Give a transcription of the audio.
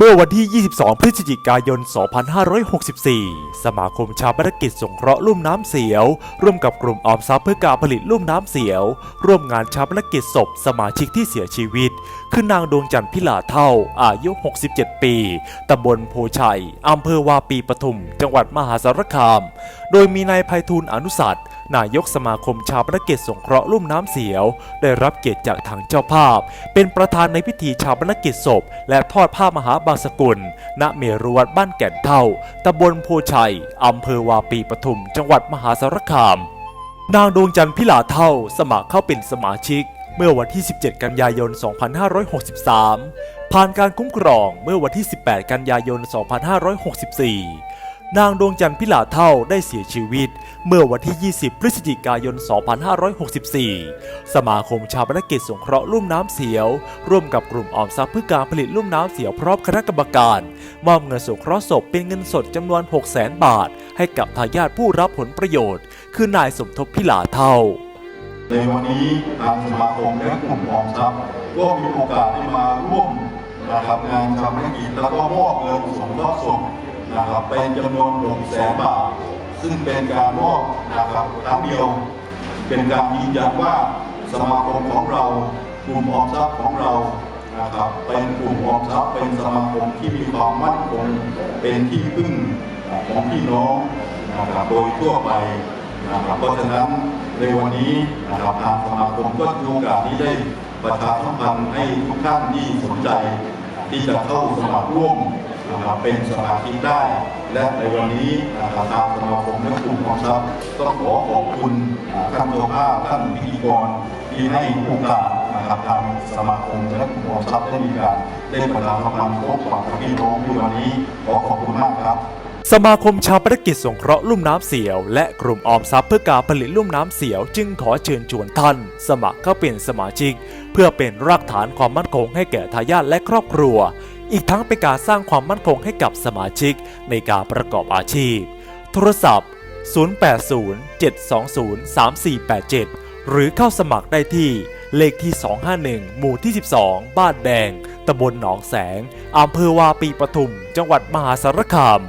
เมื่อวันที่ 22 พฤศจิกายน 2564 สมาคมชาวภารกิจสงเคราะห์ลุ่มน้ำเสียว ร่วมกับกลุ่มออมทรัพย์เพื่อการผลิตลุ่มน้ำเสียว ร่วมงานชาปนกิจศพสมาชิกที่เสียชีวิต คือนางดวงจันทร์พิลาเท่า อายุ 67 ปี ตำบลโพชัย อำเภอวาปีปทุม จังหวัดมหาสารคาม โดยมีนายไพฑูรย์อนุสัตย์ นายกสมาคมชาวพระกิจสงเคราะห์ลุ่มน้ำเสียว ได้รับเกียรติจากทางเจ้าภาพ เป็นประธานในพิธีชาวพระกิจศพ และทอดผ้ามหาบางสกุล ณเมรุวัดบ้านแก่นเท่าตำบลโพชัยอำเภอวาปีปทุม จังหวัดมหาสารคาม นางดวงจันทร์พิลาเท่า สมัครเข้าเป็นสมาชิก เมื่อวันที่ 17 กันยายน 2563 ผ่านการคุ้มครองเมื่อวันที่ 18 กันยายน 2564 นางดวงจันทร์พิลาเท่าได้เสียชีวิต เมื่อวันที่ 20 พฤศจิกายน 2564 สมาคมชาวพนกิจสงเคราะห์ลุ่มน้ำเสียว ร่วมกับกลุ่มออมทรัพย์เพื่อการผลิตลุ่มน้ำเสียวพร้อมคณะกรรมการ มอบเงินสงเคราะห์ศพเป็นเงินสดจำนวน 600,000 บาท ให้กับทายาทผู้รับผลประโยชน์ คือนายสมทบพิลาเท่า ในวันนี้ทางสมาคมและกลุ่มออมทรัพย์ก็มีโอกาสได้มาร่วมนะครับงานชำระกิจแล้วก็มอบเงินสงเคราะห์ศพ นะครับเป็นจำนวน6แสนบาท ซึ่งเป็นการมอบนะครับครั้งเดียว เป็นการยืนยันว่าสมาคมของเรากลุ่มออมทรัพย์ของเรานะครับเป็นกลุ่มออมทรัพย์เป็นสมาคมที่มีความมั่นคงเป็นที่พึ่งของพี่น้องนะครับโดยทั่วไปนะครับเพราะฉะนั้นในวันนี้นะครับทางสมาคมก็ถือโอกาสนี้ได้ประชาสัมพันธ์ให้ทุกท่านที่สนใจ ที่จะเข้าสมัครร่วม นะครับเป็นสมาชิกได้ และในวันนี้นะครับทางสมาคมและกลุ่มของทรัพย์ต้องขอขอบคุณท่านเจ้าภาพท่านพิธีกรที่ให้โอกาสนะครับทางสมาคมและกลุ่มของทรัพย์ได้มีการได้ประชาสัมพันธ์พบปะกับพี่น้องในวันนี้ขอขอบคุณมากครับสมาคมชาวภารกิจสงเคราะห์ลุ่มน้ำเสียว และกลุ่มออมทรัพย์เพื่อการผลิตลุ่มน้ำเสียว จึงขอเชิญชวนท่าน สมัครเข้าเป็นสมาชิก เพื่อเป็นรากฐานความมั่นคงให้แก่ทายาทและครอบครัว อีกทั้งเป็นการสร้างความมั่นคงให้กับสมาชิกในการประกอบอาชีพ โทรศัพท์ 080-720-3487 หรือเข้าสมัครได้ที่เลขที่ 251 หมู่ที่ 12 บ้านแดง ตำบลหนองแสง อำเภอวาปีปทุม จังหวัดมหาสารคาม